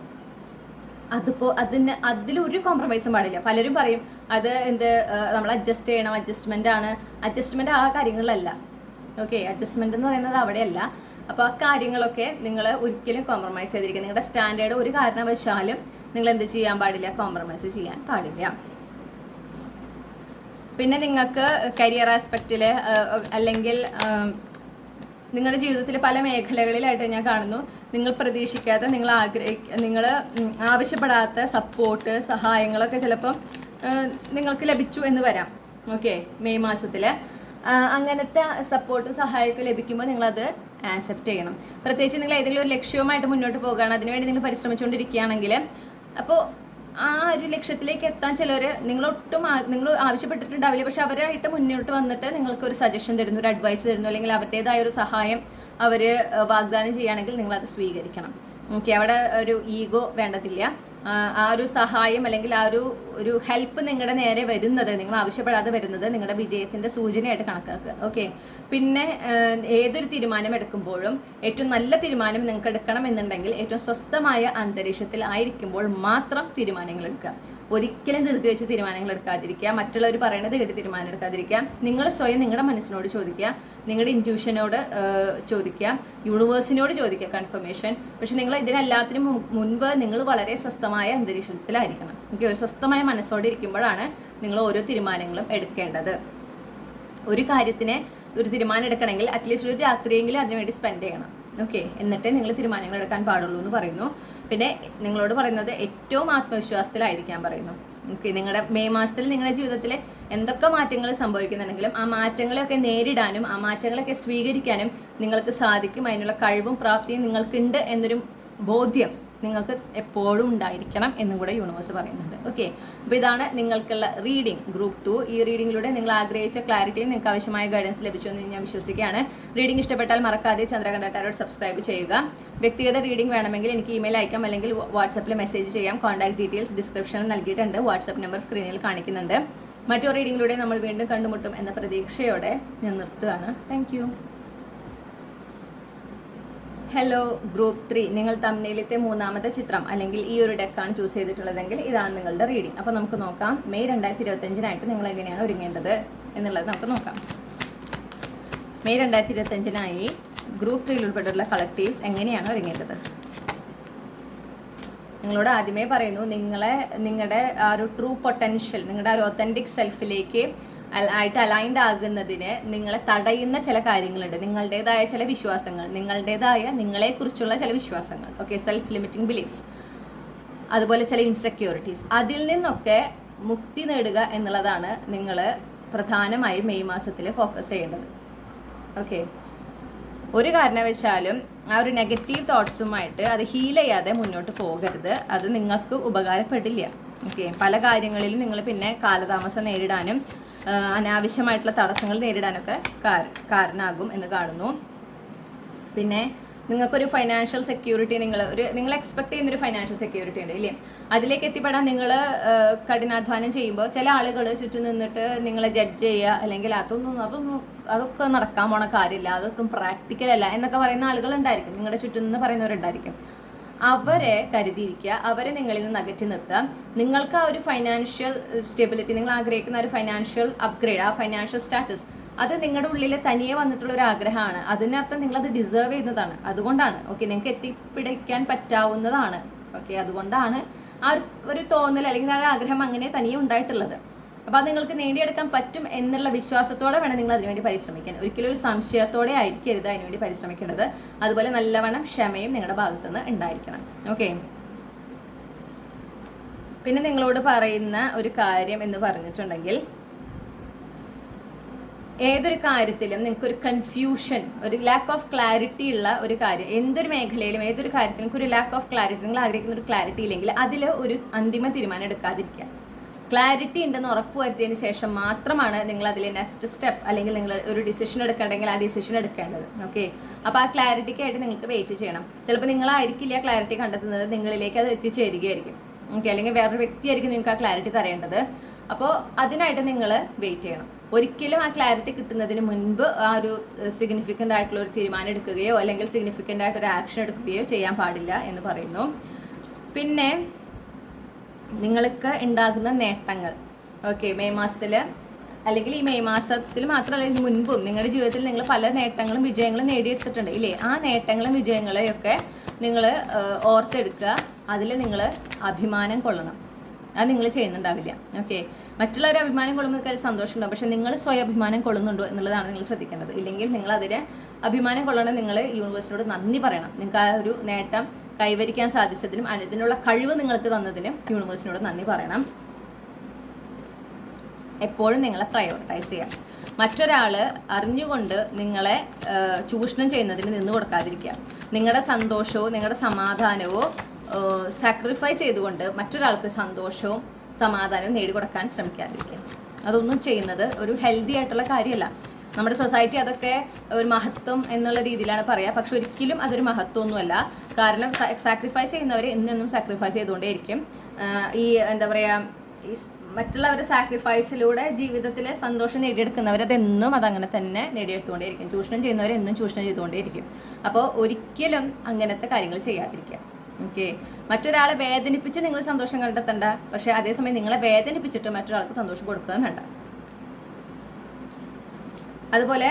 അതിപ്പോ അതിന് ഒരു കോംപ്രമൈസും പാടില്ല. പലരും പറയും അത് എന്ത് നമ്മൾ അഡ്ജസ്റ്റ് ചെയ്യണം. അഡ്ജസ്റ്റ്മെന്റ് ആണ്. അഡ്ജസ്റ്റ്മെന്റ് ആ കാര്യങ്ങളിലല്ല ഓക്കെ അഡ്ജസ്റ്റ്മെന്റ് എന്ന് പറയുന്നത് അവിടെയല്ല. അപ്പോൾ ആ കാര്യങ്ങളൊക്കെ നിങ്ങൾ ഒരിക്കലും കോംപ്രമൈസ് ചെയ്തിരിക്കുക. നിങ്ങളുടെ സ്റ്റാൻഡേർഡ് ഒരു കാരണവശാലും നിങ്ങൾ എന്ത് ചെയ്യാൻ പാടില്ല? കോംപ്രമൈസ് ചെയ്യാൻ പാടില്ല. പിന്നെ നിങ്ങൾക്ക് കരിയർ ആസ്പെക്റ്റിൽ അല്ലെങ്കിൽ നിങ്ങളുടെ ജീവിതത്തിൽ പല മേഖലകളിലായിട്ട് ഞാൻ കാണുന്നു. നിങ്ങൾ പ്രതീക്ഷിക്കാത്ത നിങ്ങൾ ആഗ്രഹിക്ക നിങ്ങൾ ആവശ്യപ്പെടാത്ത സപ്പോർട്ട് സഹായങ്ങളൊക്കെ ചിലപ്പം നിങ്ങൾക്ക് ലഭിച്ചു എന്ന് വരാം. ഓക്കെ മെയ് മാസത്തിൽ അങ്ങനത്തെ സപ്പോർട്ടും സഹായമൊക്കെ ലഭിക്കുമ്പോൾ നിങ്ങളത് ആക്സെപ്റ്റ് ചെയ്യണം. പ്രത്യേകിച്ച് നിങ്ങൾ ഏതെങ്കിലും ഒരു ലക്ഷ്യവുമായിട്ട് മുന്നോട്ട് പോകുകയാണ് അതിനുവേണ്ടി നിങ്ങൾ പരിശ്രമിച്ചുകൊണ്ടിരിക്കുകയാണെങ്കിൽ അപ്പോൾ ആ ഒരു ലക്ഷ്യത്തിലേക്ക് എത്താൻ ചിലർ നിങ്ങൾ ഒട്ടും നിങ്ങൾ ആവശ്യപ്പെട്ടിട്ടുണ്ടാവില്ല. പക്ഷെ അവരായിട്ട് മുന്നോട്ട് വന്നിട്ട് നിങ്ങൾക്ക് ഒരു സജഷൻ തരുന്നു ഒരു അഡ്വൈസ് തരുന്നു അല്ലെങ്കിൽ അവരുടേതായ ഒരു സഹായം അവർ വാഗ്ദാനം ചെയ്യുകയാണെങ്കിൽ നിങ്ങൾ അത് സ്വീകരിക്കണം. ഓക്കെ അവിടെ ഒരു ഈഗോ വേണ്ടതില്ല. ആ, ഒരു സഹായം അല്ലെങ്കിൽ ആ ഒരു ഒരു ഹെൽപ്പ് നിങ്ങളുടെ നേരെ വരുന്നത് നിങ്ങൾ ആവശ്യപ്പെടാതെ വരുന്നത് നിങ്ങളുടെ വിജയത്തിന്റെ സൂചനയായിട്ട് കണക്കാക്കുക. ഓക്കെ പിന്നെ ഏതൊരു തീരുമാനം എടുക്കുമ്പോഴും ഏറ്റവും നല്ല തീരുമാനം നിങ്ങൾക്ക് എടുക്കണം എന്നുണ്ടെങ്കിൽ ഏറ്റവും സ്വസ്ഥമായ അന്തരീക്ഷത്തിൽ ആയിരിക്കുമ്പോൾ മാത്രം തീരുമാനങ്ങൾ എടുക്കുക. ഒരിക്കലും ധൃതി തീരുമാനങ്ങൾ എടുക്കാതിരിക്കുക. മറ്റുള്ളവർ പറയുന്നത് കേട്ട് തീരുമാനം എടുക്കാതിരിക്കുക. നിങ്ങൾ സ്വയം നിങ്ങളുടെ മനസ്സിനോട് ചോദിക്കുക. നിങ്ങളുടെ ഇന്റ്യൂഷനോട് ചോദിക്കുക. യൂണിവേഴ്സിനോട് ചോദിക്കുക കൺഫർമേഷൻ പക്ഷെ നിങ്ങൾ ഇതിനെല്ലാത്തിനും മുൻപ് നിങ്ങൾ വളരെ സ്വസ്ഥമായ അന്തരീക്ഷത്തിലായിരിക്കണം. എനിക്ക് ഒരു സ്വസ്ഥമായ മനസ്സോടെ ഇരിക്കുമ്പോഴാണ് നിങ്ങൾ ഓരോ തീരുമാനങ്ങളും എടുക്കേണ്ടത്. ഒരു കാര്യത്തിന് ഒരു തീരുമാനം എടുക്കണമെങ്കിൽ അറ്റ്ലീസ്റ്റ് ഒരു രാത്രിയെങ്കിലും അതിനുവേണ്ടി സ്പെൻഡ് ചെയ്യണം. ഓക്കെ എന്നിട്ടേ നിങ്ങൾ തീരുമാനങ്ങൾ എടുക്കാൻ പാടുള്ളൂ എന്ന് പറയുന്നു. പിന്നെ നിങ്ങളോട് പറയുന്നത് ഏറ്റവും ആത്മവിശ്വാസത്തിലായിരിക്കാൻ പറയുന്നു. ഓക്കെ നിങ്ങളുടെ മെയ് മാസത്തിൽ നിങ്ങളുടെ ജീവിതത്തിൽ എന്തൊക്കെ മാറ്റങ്ങൾ സംഭവിക്കുന്നുണ്ടെങ്കിലും ആ മാറ്റങ്ങളെയൊക്കെ നേരിടാനും ആ മാറ്റങ്ങളൊക്കെ സ്വീകരിക്കാനും നിങ്ങൾക്ക് സാധിക്കും. അതിനുള്ള കഴിവും പ്രാപ്തിയും നിങ്ങൾക്കുണ്ട് എന്നൊരു ബോധ്യം നിങ്ങൾക്ക് എപ്പോഴും ഉണ്ടായിരിക്കണം എന്നും കൂടെ യൂണിവേഴ്സ് പറയുന്നുണ്ട്. ഓക്കെ അപ്പോൾ ഇതാണ് നിങ്ങൾക്കുള്ള റീഡിംഗ് ഗ്രൂപ്പ് ടു ഈ റീഡിംഗിലൂടെ നിങ്ങൾ ആഗ്രഹിച്ച ക്ലാരിറ്റിയും നിങ്ങൾക്ക് ആവശ്യമായ ഗൈഡൻസ് ലഭിച്ചു എന്ന് ഞാൻ വിശ്വസിക്കുകയാണ്. റീഡിംഗ് ഇഷ്ടപ്പെട്ടാൽ മറക്കാതെ ചന്ദ്രകണ്ഠ ടാരോട് സബ്സ്ക്രൈബ് ചെയ്യുക. വ്യക്തിഗത റീഡിംഗ് വേണമെങ്കിൽ എനിക്ക് ഇമെയിൽ അയക്കാം അല്ലെങ്കിൽ വാട്സപ്പിൽ മെസ്സേജ് ചെയ്യാം. കോൺടാക്ട് ഡീറ്റെയിൽസ് ഡിസ്ക്രിപ്ഷനിൽ നൽകിയിട്ടുണ്ട്. വാട്സപ്പ് നമ്പർ സ്ക്രീനിൽ കാണിക്കുന്നുണ്ട്. മറ്റു റീഡിങ്ങിലൂടെ നമ്മൾ വീണ്ടും കണ്ടുമുട്ടും എന്ന പ്രതീക്ഷയോടെ ഞാൻ നിർത്തുകയാണ്. താങ്ക് ഹലോ ഗ്രൂപ്പ് ത്രീ നിങ്ങൾ തമ്മിലത്തെ മൂന്നാമത്തെ ചിത്രം അല്ലെങ്കിൽ ഈ ഒരു ഡെക്കാണ് ചൂസ് ചെയ്തിട്ടുള്ളതെങ്കിൽ ഇതാണ് നിങ്ങളുടെ റീഡിംഗ് അപ്പോൾ നമുക്ക് നോക്കാം. മെയ് രണ്ടായിരത്തി ഇരുപത്തഞ്ചിനായിട്ട് നിങ്ങൾ എങ്ങനെയാണ് ഒരുങ്ങേണ്ടത് എന്നുള്ളത് നമുക്ക് നോക്കാം. മെയ് രണ്ടായിരത്തി ഇരുപത്തഞ്ചിനായി ഗ്രൂപ്പ് ത്രീയിൽ ഉൾപ്പെട്ടുള്ള കളക്റ്റീവ്സ് എങ്ങനെയാണ് ഒരുങ്ങേണ്ടത്? നിങ്ങളോട് ആദ്യമേ പറയുന്നു നിങ്ങളെ നിങ്ങളുടെ ആ ഒരു ട്രൂ പൊട്ടൻഷ്യൽ നിങ്ങളുടെ ആ ഒരു ഒത്തന്റിക് സെൽഫിലേക്ക് ആയിട്ട് അലൈൻഡ് ആകുന്നതിന് നിങ്ങളെ തടയുന്ന ചില കാര്യങ്ങളുണ്ട്. നിങ്ങളുടേതായ ചില വിശ്വാസങ്ങൾ നിങ്ങളുടേതായ നിങ്ങളെക്കുറിച്ചുള്ള ചില വിശ്വാസങ്ങൾ. ഓക്കെ സെൽഫ് ലിമിറ്റിംഗ് ബിലീഫ്സ് അതുപോലെ ചില ഇൻസെക്യൂരിറ്റീസ് അതിൽ നിന്നൊക്കെ മുക്തി നേടുക എന്നുള്ളതാണ് നിങ്ങൾ പ്രധാനമായും മെയ് മാസത്തിൽ ഫോക്കസ് ചെയ്യേണ്ടത്. ഓക്കെ ഒരു കാരണവശാലും ആ ഒരു നെഗറ്റീവ് തോട്ട്സുമായിട്ട് അത് ഹീൽ ചെയ്യാതെ മുന്നോട്ട് പോകരുത്. അത് നിങ്ങൾക്ക് ഉപകാരപ്പെടില്ല. ഓക്കെ പല കാര്യങ്ങളിലും നിങ്ങൾ പിന്നെ കാലതാമസം നേരിടാനും അനാവശ്യമായിട്ടുള്ള തടസ്സങ്ങൾ നേരിടാനൊക്കെ കാരണമാകും എന്ന് കാണുന്നു. പിന്നെ നിങ്ങൾക്കൊരു ഫൈനാൻഷ്യൽ സെക്യൂരിറ്റി നിങ്ങൾ ഒരു നിങ്ങൾ എക്സ്പെക്ട് ചെയ്യുന്ന ഒരു ഫൈനാൻഷ്യൽ സെക്യൂരിറ്റി ഉണ്ട് ഇല്ലേ? അതിലേക്ക് എത്തിപ്പെടാൻ നിങ്ങൾ കഠിനാധ്വാനം ചെയ്യുമ്പോൾ ചില ആളുകൾ ചുറ്റും നിന്നിട്ട് നിങ്ങളെ ജഡ്ജ് ചെയ്യുക അല്ലെങ്കിൽ അതൊന്നും അതൊന്നും അതൊക്കെ നടക്കാൻ പോണ കാര്യമില്ല അതൊന്നും പ്രാക്ടിക്കൽ അല്ല എന്നൊക്കെ പറയുന്ന ആളുകൾ ഉണ്ടായിരിക്കും നിങ്ങളുടെ ചുറ്റും നിന്ന് പറയുന്നവരുണ്ടായിരിക്കും. അവരെ കരുതിയിരിക്കുക. അവരെ നിങ്ങളിൽ നിന്ന് അകറ്റി നിർത്തുക. നിങ്ങൾക്ക് ആ ഒരു ഫൈനാൻഷ്യൽ സ്റ്റെബിലിറ്റി നിങ്ങൾ ആഗ്രഹിക്കുന്ന ഒരു ഫൈനാൻഷ്യൽ അപ്ഗ്രേഡ് ആ ഫൈനാൻഷ്യൽ സ്റ്റാറ്റസ് അത് നിങ്ങളുടെ ഉള്ളിൽ തനിയെ വന്നിട്ടുള്ള ഒരു ആഗ്രഹമാണ്. അതിനർത്ഥം നിങ്ങൾ അത് ഡിസേർവ് ചെയ്യുന്നതാണ്. അതുകൊണ്ടാണ്. ഓക്കെ നിങ്ങൾക്ക് എത്തിപ്പിടിക്കാൻ പറ്റാവുന്നതാണ്. ഓക്കെ അതുകൊണ്ടാണ് ആ ഒരു- തോന്നൽ അല്ലെങ്കിൽ ആ ആഗ്രഹം അങ്ങനെ തനിയെ ഉണ്ടായിട്ടുള്ളത്. അപ്പൊ അത് നിങ്ങൾക്ക് നേടിയെടുക്കാൻ പറ്റും എന്നുള്ള വിശ്വാസത്തോടെ വേണം നിങ്ങൾ അതിനുവേണ്ടി പരിശ്രമിക്കാൻ. ഒരിക്കലും ഒരു സംശയത്തോടെ ആയിരിക്കരുത് അതിനുവേണ്ടി പരിശ്രമിക്കേണ്ടത്. അതുപോലെ നല്ലവണ്ണം ക്ഷമയും നിങ്ങളുടെ ഭാഗത്തുനിന്ന് ഉണ്ടായിരിക്കണം. ഓക്കെ പിന്നെ നിങ്ങളോട് പറയുന്ന ഒരു കാര്യം എന്ന് പറഞ്ഞിട്ടുണ്ടെങ്കിൽ ഏതൊരു കാര്യത്തിലും നിങ്ങൾക്ക് ഒരു കൺഫ്യൂഷൻ ഒരു ലാക്ക് ഓഫ് ക്ലാരിറ്റി ഉള്ള ഒരു കാര്യം എന്തൊരു മേഖലയിലും ഏതൊരു കാര്യത്തിലും ഒരു ലാക്ക് ഓഫ് ക്ലാരിറ്റി നിങ്ങൾ ആഗ്രഹിക്കുന്ന ഒരു ക്ലാരിറ്റി ഇല്ലെങ്കിൽ അതിൽ ഒരു അന്തിമ തീരുമാനം എടുക്കാതിരിക്കുക. ക്ലാരിറ്റി ഉണ്ടെന്ന് ഉറപ്പുവരുത്തിയതിന് ശേഷം മാത്രമാണ് നിങ്ങൾ അതിൽ നെക്സ്റ്റ് സ്റ്റെപ്പ് അല്ലെങ്കിൽ നിങ്ങൾ ഒരു ഡിസിഷൻ എടുക്കണമെങ്കിൽ ആ ഡിസിഷൻ എടുക്കേണ്ടത്. ഓക്കെ അപ്പോൾ ആ ക്ലാരിറ്റിക്കായിട്ട് നിങ്ങൾക്ക് വെയിറ്റ് ചെയ്യണം. ചിലപ്പോൾ നിങ്ങളായിരിക്കില്ല ക്ലാരിറ്റി കണ്ടെത്തുന്നത് നിങ്ങളിലേക്ക് അത് എത്തിച്ചേരുകയായിരിക്കും. ഓക്കെ അല്ലെങ്കിൽ വേറൊരു വ്യക്തിയായിരിക്കും നിങ്ങൾക്ക് ആ ക്ലാരിറ്റി തരേണ്ടത്. അപ്പോൾ അതിനായിട്ട് നിങ്ങൾ വെയിറ്റ് ചെയ്യണം. ഒരിക്കലും ആ ക്ലാരിറ്റി കിട്ടുന്നതിന് മുൻപ് ആ ഒരു സിഗ്നിഫിക്കന്റ് ആയിട്ടുള്ള ഒരു തീരുമാനം എടുക്കുകയോ അല്ലെങ്കിൽ സിഗ്നിഫിക്കന്റ് ആയിട്ട് ഒരു ആക്ഷൻ എടുക്കുകയോ ചെയ്യാൻ പാടില്ല എന്ന് പറയുന്നു. പിന്നെ നിങ്ങൾക്ക് ഉണ്ടാകുന്ന നേട്ടങ്ങൾ. ഓക്കെ മെയ് മാസത്തിൽ അല്ലെങ്കിൽ ഈ മെയ് മാസത്തിൽ മാത്രമല്ല ഇതിന് മുൻപും നിങ്ങളുടെ ജീവിതത്തിൽ നിങ്ങൾ പല നേട്ടങ്ങളും വിജയങ്ങളും നേടിയെടുത്തിട്ടുണ്ട്. ഇല്ലേ? ആ നേട്ടങ്ങളും വിജയങ്ങളെയൊക്കെ നിങ്ങൾ ഓർത്തെടുക്കുക. അതിൽ നിങ്ങൾ അഭിമാനം കൊള്ളണം. അത് നിങ്ങൾ ചെയ്യുന്നുണ്ടാവില്ല. ഓക്കെ മറ്റുള്ളവർ അഭിമാനം കൊള്ളുമ്പോൾ അതിൽ ഉണ്ടാവും പക്ഷെ നിങ്ങൾ സ്വയം അഭിമാനം കൊള്ളുന്നുണ്ടോ എന്നുള്ളതാണ് നിങ്ങൾ ശ്രദ്ധിക്കേണ്ടത്. ഇല്ലെങ്കിൽ നിങ്ങൾ അതിന് അഭിമാനം കൊള്ളണം നിങ്ങൾ യൂണിവേഴ്സിനോട് നന്ദി പറയണം. നിങ്ങൾക്ക് ആ ഒരു നേട്ടം കൈവരിക്കാൻ സാധിച്ചതിനും അതിനുള്ള കഴിവ് നിങ്ങൾക്ക് തന്നതിനും യൂണിവേഴ്സിനോട് നന്ദി പറയണം. എപ്പോഴും നിങ്ങളെ പ്രയോറിറ്റൈസ് ചെയ്യാം. മറ്റൊരാൾ അറിഞ്ഞുകൊണ്ട് നിങ്ങളെ ചൂഷണം ചെയ്യുന്നതിന് നിന്ന് കൊടുക്കാതിരിക്കുക. നിങ്ങളുടെ സന്തോഷവും നിങ്ങളുടെ സമാധാനവും സാക്രിഫൈസ് ചെയ്തുകൊണ്ട് മറ്റൊരാൾക്ക് സന്തോഷവും സമാധാനവും നേടിക്കൊടുക്കാൻ ശ്രമിക്കാതിരിക്കുക. അതൊന്നും ചെയ്യുന്നത് ഒരു ഹെൽത്തി ആയിട്ടുള്ള കാര്യമല്ല. നമ്മുടെ സൊസൈറ്റി അതൊക്കെ ഒരു മഹത്വം എന്നുള്ള രീതിയിലാണ് പറയുക പക്ഷെ ഒരിക്കലും അതൊരു മഹത്വമൊന്നുമല്ല. കാരണം സാക്രിഫൈസ് ചെയ്യുന്നവർ ഇന്നും സാക്രിഫൈസ് ചെയ്തുകൊണ്ടേയിരിക്കും. ഈ എന്താ പറയുക മറ്റുള്ളവരുടെ സാക്രിഫൈസിലൂടെ ജീവിതത്തിൽ സന്തോഷം നേടിയെടുക്കുന്നവർ അതെന്നും അതങ്ങനെ തന്നെ നേടിയെടുത്തുകൊണ്ടേയിരിക്കും. ചൂഷണം ചെയ്യുന്നവർ എന്നും ചൂഷണം ചെയ്തുകൊണ്ടേയിരിക്കും. അപ്പോൾ ഒരിക്കലും അങ്ങനത്തെ കാര്യങ്ങൾ ചെയ്യാതിരിക്കുക. ഓക്കെ? മറ്റൊരാളെ വേദനിപ്പിച്ച് നിങ്ങൾ സന്തോഷം കണ്ടെത്തണ്ട. പക്ഷെ അതേസമയം നിങ്ങളെ വേദനിപ്പിച്ചിട്ട് മറ്റൊരാൾക്ക് സന്തോഷം കൊടുക്കുകയും വേണ്ട. അതുപോലെ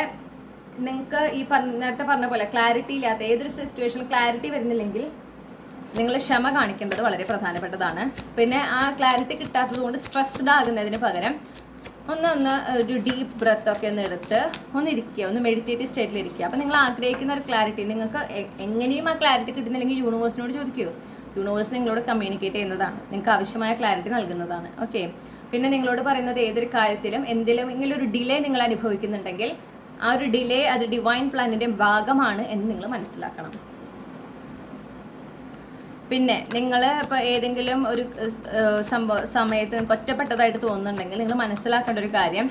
നിങ്ങൾക്ക് ഈ നേരത്തെ പറഞ്ഞ പോലെ ക്ലാരിറ്റി ഇല്ലാത്ത ഏതൊരു സിറ്റുവേഷനിൽ ക്ലാരിറ്റി വരുന്നില്ലെങ്കിൽ നിങ്ങൾ ക്ഷമ കാണിക്കേണ്ടത് വളരെ പ്രധാനപ്പെട്ടതാണ്. പിന്നെ ആ ക്ലാരിറ്റി കിട്ടാത്തത് കൊണ്ട് സ്ട്രെസ്ഡ് ആകുന്നതിന് പകരം ഒന്ന് ഒന്ന് ഒരു ഡീപ്പ് ബ്രത്ത് ഒക്കെ ഒന്ന് എടുത്ത് ഒന്ന് ഇരിക്കുക ഒന്ന് മെഡിറ്റേറ്റീവ് സ്റ്റേറ്റിൽ ഇരിക്കുക. അപ്പം നിങ്ങൾ ആഗ്രഹിക്കുന്ന ഒരു ക്ലാരിറ്റി നിങ്ങൾക്ക് എങ്ങനെയും ആ ക്ലാരിറ്റി കിട്ടുന്നില്ലെങ്കിൽ യൂണിവേഴ്സിനോട് ചോദിക്കൂ. യൂണിവേഴ്സ് നിങ്ങളോട് കമ്മ്യൂണിക്കേറ്റ് ചെയ്യുന്നതാണ്. നിങ്ങൾക്ക് ആവശ്യമായ ക്ലാരിറ്റി നൽകുന്നതാണ്. ഓക്കെ പിന്നെ നിങ്ങളോട് പറയുന്നത് ഏതൊരു കാര്യത്തിലും എന്തെങ്കിലും ഒരു ഡിലേ നിങ്ങൾ അനുഭവിക്കുന്നുണ്ടെങ്കിൽ ആ ഒരു ഡിലേ അത് ഡിവൈൻ പ്ലാനിന്റെ ഭാഗമാണ് എന്ന് നിങ്ങൾ മനസ്സിലാക്കണം. പിന്നെ നിങ്ങൾ ഇപ്പോൾ ഏതെങ്കിലും ഒരു സംഭവ സമയത്ത് നിങ്ങൾക്ക് ഒറ്റപ്പെട്ടതായിട്ട് തോന്നുന്നുണ്ടെങ്കിൽ നിങ്ങൾ മനസ്സിലാക്കേണ്ട ഒരു കാര്യം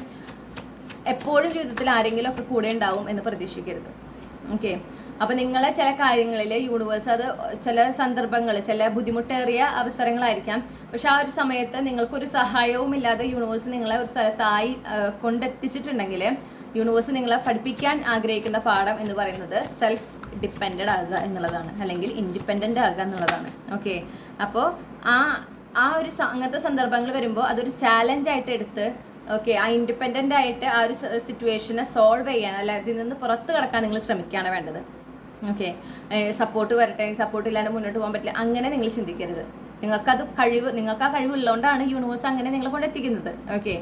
എപ്പോഴും ജീവിതത്തിൽ ആരെങ്കിലും ഒക്കെ കൂടെ ഉണ്ടാവും എന്ന് പ്രതീക്ഷിക്കരുത്. ഓക്കെ അപ്പൊ നിങ്ങളെ ചില കാര്യങ്ങളിൽ യൂണിവേഴ്സ് അത് ചില സന്ദർഭങ്ങൾ ചില ബുദ്ധിമുട്ടേറിയ അവസരങ്ങളായിരിക്കാം. പക്ഷെ ആ ഒരു സമയത്ത് നിങ്ങൾക്കൊരു സഹായവും ഇല്ലാതെ യൂണിവേഴ്സ് നിങ്ങളെ ഒരു സ്ഥലത്തായി കൊണ്ടെത്തിച്ചിട്ടുണ്ടെങ്കിൽ യൂണിവേഴ്സ് നിങ്ങളെ പഠിപ്പിക്കാൻ ആഗ്രഹിക്കുന്ന പാഠം എന്ന് പറയുന്നത് സെൽഫ് ഡിപ്പെൻഡഡ് ആകുക എന്നുള്ളതാണ്. അല്ലെങ്കിൽ ഇൻഡിപെൻഡന്റ് ആകുക എന്നുള്ളതാണ്. ഓക്കെ അപ്പോൾ ആ ആ ഒരു അങ്ങനത്തെ സന്ദർഭങ്ങൾ വരുമ്പോൾ അതൊരു ചാലഞ്ച് ആയിട്ട് എടുത്ത് ഓക്കെ ആ ഇൻഡിപെൻഡന്റ് ആയിട്ട് ആ ഒരു സിറ്റുവേഷനെ സോൾവ് ചെയ്യാൻ അല്ല ഇതിൽ നിന്ന് പുറത്ത് കിടക്കാൻ നിങ്ങൾ ശ്രമിക്കുകയാണ് വേണ്ടത്. ഓക്കെ സപ്പോർട്ട് വരട്ടെ സപ്പോർട്ട് ഇല്ലാണ്ട് മുന്നോട്ട് പോകാൻ പറ്റില്ല. അങ്ങനെ നിങ്ങൾ ചിന്തിക്കരുത്. നിങ്ങൾക്കത് കഴിവ് നിങ്ങൾക്ക് ആ കഴിവുള്ളതുകൊണ്ടാണ് യൂണിവേഴ്സ് അങ്ങനെ നിങ്ങളെ കൊണ്ടെത്തിക്കുന്നത് ഓക്കെ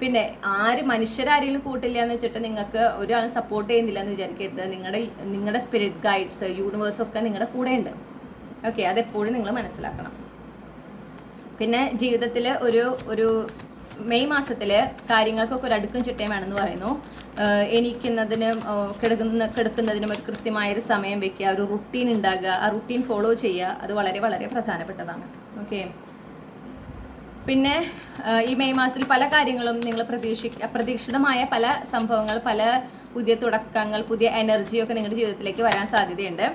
പിന്നെ ആര് മനുഷ്യരാരെങ്കിലും കൂട്ടില്ല എന്ന് വെച്ചിട്ട് നിങ്ങൾക്ക് ഒരാൾ സപ്പോർട്ട് ചെയ്യുന്നില്ല എന്ന് വിചാരിക്കരുത്. നിങ്ങളുടെ നിങ്ങളുടെ സ്പിരിറ്റ് ഗൈഡ്സ് യൂണിവേഴ്സ് ഒക്കെ നിങ്ങളുടെ കൂടെ ഉണ്ട് ഓക്കെ അതെപ്പോഴും നിങ്ങൾ മനസ്സിലാക്കണം. പിന്നെ ജീവിതത്തിൽ ഒരു ഒരു മെയ് മാസത്തിൽ കാര്യങ്ങൾക്കൊക്കെ ഒരു അടുക്കും ചിട്ടയും വേണമെന്ന് പറയുന്നു. എനിക്കുന്നതിനും കിടക്കുന്ന കിടക്കുന്നതിനും ഒരു കൃത്യമായൊരു സമയം വെക്കുക ഒരു റുട്ടീൻ ഉണ്ടാകുക ആ റുട്ടീൻ ഫോളോ ചെയ്യുക അത് വളരെ വളരെ പ്രധാനപ്പെട്ടതാണ്. ഓക്കെ പിന്നെ ഈ മെയ് മാസത്തിൽ പല കാര്യങ്ങളും നിങ്ങൾ പ്രതീക്ഷി അപ്രതീക്ഷിതമായ പല സംഭവങ്ങൾ പല പുതിയ തുടക്കങ്ങൾ പുതിയ എനർജിയൊക്കെ നിങ്ങളുടെ ജീവിതത്തിലേക്ക് വരാൻ സാധ്യതയുണ്ട്.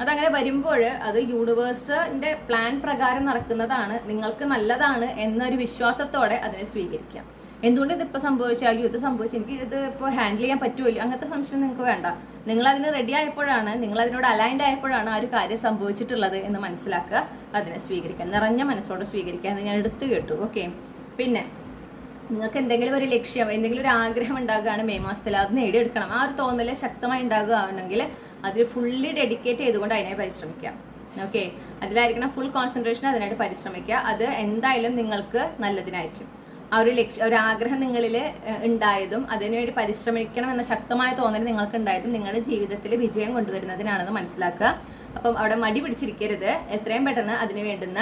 അതങ്ങനെ വരുമ്പോൾ അത് യൂണിവേഴ്സിന്റെ പ്ലാൻ പ്രകാരം നടക്കുന്നതാണ് നിങ്ങൾക്ക് നല്ലതാണ് എന്നൊരു വിശ്വാസത്തോടെ അതിനെ സ്വീകരിക്കാം. എന്തുകൊണ്ട് ഇതിപ്പോൾ സംഭവിച്ചു? അയ്യോ ഇത് സംഭവിച്ചു. എനിക്ക് ഇത് ഇപ്പോൾ ഹാൻഡിൽ ചെയ്യാൻ പറ്റുമല്ലോ അങ്ങനത്തെ സംശയം നിങ്ങൾക്ക് വേണ്ട. നിങ്ങൾ അതിന് റെഡി ആയപ്പോഴാണ് നിങ്ങൾ അതിനോട് അലൈൻഡ് ആയപ്പോഴാണ് ആ ഒരു കാര്യം സംഭവിച്ചിട്ടുള്ളത് എന്ന് മനസ്സിലാക്കുക അതിനെ സ്വീകരിക്കുക. നിറഞ്ഞ മനസ്സോടെ സ്വീകരിക്കുക എന്ന് ഞാൻ എടുത്തു കേട്ടു. ഓക്കെ പിന്നെ നിങ്ങൾക്ക് എന്തെങ്കിലും ഒരു ലക്ഷ്യം എന്തെങ്കിലും ഒരു ആഗ്രഹം ഉണ്ടാകുകയാണ് മെയ് മാസത്തിൽ അത് നേടിയെടുക്കണം. ആ ഒരു തോന്നൽ ശക്തമായി ഉണ്ടാകുകയാണെങ്കിൽ അതിൽ ഫുള്ളി ഡെഡിക്കേറ്റ് ചെയ്തുകൊണ്ട് അതിനെ പരിശ്രമിക്കാം ഓക്കെ അതിലായിരിക്കണം ഫുൾ കോൺസെൻട്രേഷൻ അതിനായിട്ട് പരിശ്രമിക്കുക. അത് എന്തായാലും നിങ്ങൾക്ക് നല്ലതിനായിരിക്കും. ആ ഒരു ലക്ഷ്യ ഒരു ആഗ്രഹം നിങ്ങളിൽ ഉണ്ടായതും അതിനുവേണ്ടി പരിശ്രമിക്കണം എന്ന ശക്തമായ തോന്നൽ നിങ്ങൾക്ക് ഉണ്ടായതും നിങ്ങളുടെ ജീവിതത്തിൽ വിജയം കൊണ്ടുവരുന്നതിനാണെന്ന് മനസ്സിലാക്കുക. അപ്പം അവിടെ മടി പിടിച്ചിരിക്കരുത്. എത്രയും പെട്ടെന്ന് അതിന് വേണ്ടുന്ന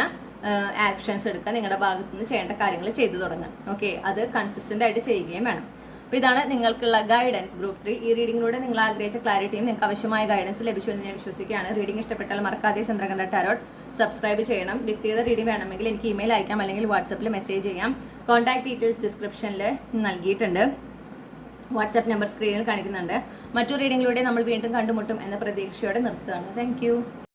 ആക്ഷൻസ് എടുക്കുക. നിങ്ങളുടെ ഭാഗത്തുനിന്ന് ചെയ്യേണ്ട കാര്യങ്ങൾ ചെയ്തു തുടങ്ങുക. ഓക്കെ അത് കൺസിസ്റ്റന്റ് ആയിട്ട് ചെയ്യുകയും വേണം. അപ്പോൾ ഇതാണ് നിങ്ങൾക്കുള്ള ഗൈഡൻസ് ഗ്രൂപ്പ് ത്രീ ഈ റീഡിംഗിലൂടെ നിങ്ങൾ ആഗ്രഹിച്ച ക്ലാരിറ്റിയും നിങ്ങൾക്ക് ആവശ്യമായ ഗൈഡൻസ് ലഭിച്ചു എന്ന് ഞാൻ വിശ്വസിക്കുകയാണ്. റീഡിംഗ് ഇഷ്ടപ്പെട്ടാൽ മറക്കാതെ ചന്ദ്രകണ്ഠ ടാരോട്ട് സബ്സ്ക്രൈബ് ചെയ്യണം. വ്യക്തിഗത റീഡിംഗ് വേണമെങ്കിൽ എനിക്ക് ഇമെയിൽ അയക്കാം അല്ലെങ്കിൽ വാട്സപ്പിൽ മെസ്സേജ് ചെയ്യാം. കോൺടാക്ട് ഡീറ്റെയിൽസ് ഡിസ്ക്രിപ്ഷനിൽ നൽകിയിട്ടുണ്ട്. വാട്സാപ്പ് നമ്പർ സ്ക്രീനിൽ കാണിക്കുന്നുണ്ട്. മറ്റു റീഡിങ്ങിലൂടെ നമ്മൾ വീണ്ടും കണ്ടുമുട്ടും എന്ന പ്രതീക്ഷയോടെ നിർത്തുകയാണ്. താങ്ക്